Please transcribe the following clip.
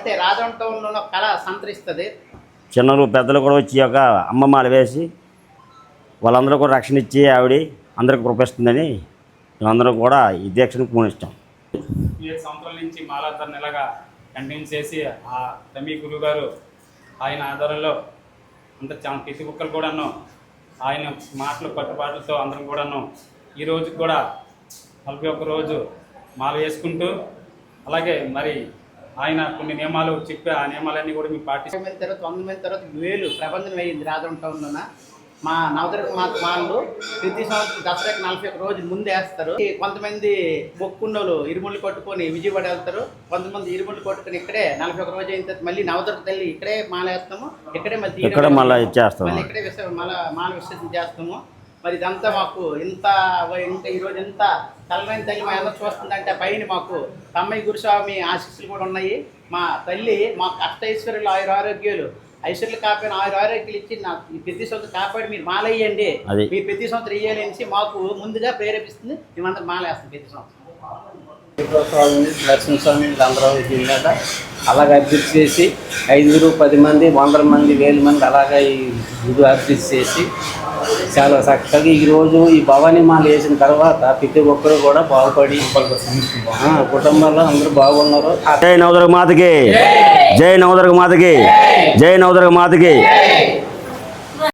అంటే కళ సంతరిస్తుంది. చిన్నలు పెద్దలు కూడా వచ్చి ఈ యొక్క అమ్మమాల వేసి వాళ్ళందరూ కూడా రక్షణ ఇచ్చి ఆవిడ అందరికి కృపిస్తుందని మేమందరం కూడా ఈ దీక్షను పూనిస్తాం ఏడు సంవత్సరాల నుంచి మాలాధర నెలగా కంటిన్యూ చేసి ఆ తమి గురువు గారు ఆయన ఆధారంలో అంత చా- ప్రతి ఒక్కరు కూడాను ఆయన మాటలు కట్టుబాట్లతో అందరం కూడాను ఈ రోజు కూడా నలభై ఒక్క రోజు మాల వేసుకుంటూ అలాగే మరి ఆయన కొన్ని నియమాలు చెప్పి ఆ నియమాలన్నీ కూడా మేము మంది తర్వాత వంద మంది తర్వాత వేలు ప్రబంధం అయ్యింది రాజవంటంలోన మా నవదుర్గ మాత మాలు ప్రతి సంవత్సరం దసరాకి నలభై ఒక్క రోజులు ముందు వేస్తారు. కొంతమంది మొక్కున్నోళ్ళు ఇరుముళ్ళు కొట్టుకొని విజయవాడ వెళ్తారు. కొంతమంది ఇరుముళ్ళు కొట్టుకొని ఇక్కడే నలభై ఒక్క రోజు అయిన తర్వాత మళ్ళీ నవదుర్గ తల్లి ఇక్కడే మాల వేస్తాము. ఇక్కడే మళ్ళీ ఇక్కడ మళ్ళా ఇచ్చేస్తాము. ఇక్కడే విస మళ్ళా మాల విసర్జన చేస్తాము. మరి ఇదంతా మాకు ఇంత ఇంత ఈరోజు ఇంత తలమైన తల్లి మా అందరూ చూస్తుందంటే పైన మాకు. తమ్మయ్య గురుస్వామి ఆశీస్సులు కూడా ఉన్నాయి. మా తల్లి మాకు అష్టైశ్వర్యులు ఆయుర ఆరోగ్యాలు. ఐశ్వర్యులు కాపాడిన ఆయుర ఆరోగ్యాలు ఇచ్చి నాకు ఈ ప్రతి సంవత్సరం కాపాడి మీరు మాలయ్యండి. మీరు ప్రతి సంవత్సరం ఇయ్యాలి అనేసి మాకు ముందుగా ప్రేరేపిస్తుంది. మేమందరం మాలేస్తాం ప్రతి సంవత్సరం. స్వామి నరసింహస్వామి వీళ్ళందరూ వెళ్ళాక అలాగ అభివృద్ధి చేసి ఐదుగురు పది మంది వందల మంది వేల మంది అలాగా ఈ గుడి అభివృద్ధి చేసి చాలా చక్కగా ఈరోజు ఈ భవానీ మాల వేసిన తర్వాత ప్రతి ఒక్కరు కూడా బాగుపడి కుటుంబంలో కుటుంబాల్లో అందరూ బాగున్నారు. జై నవదుర్గ మాతకి జై నవదుర్గ మాతకి జై నవదుర్గ మాతకి.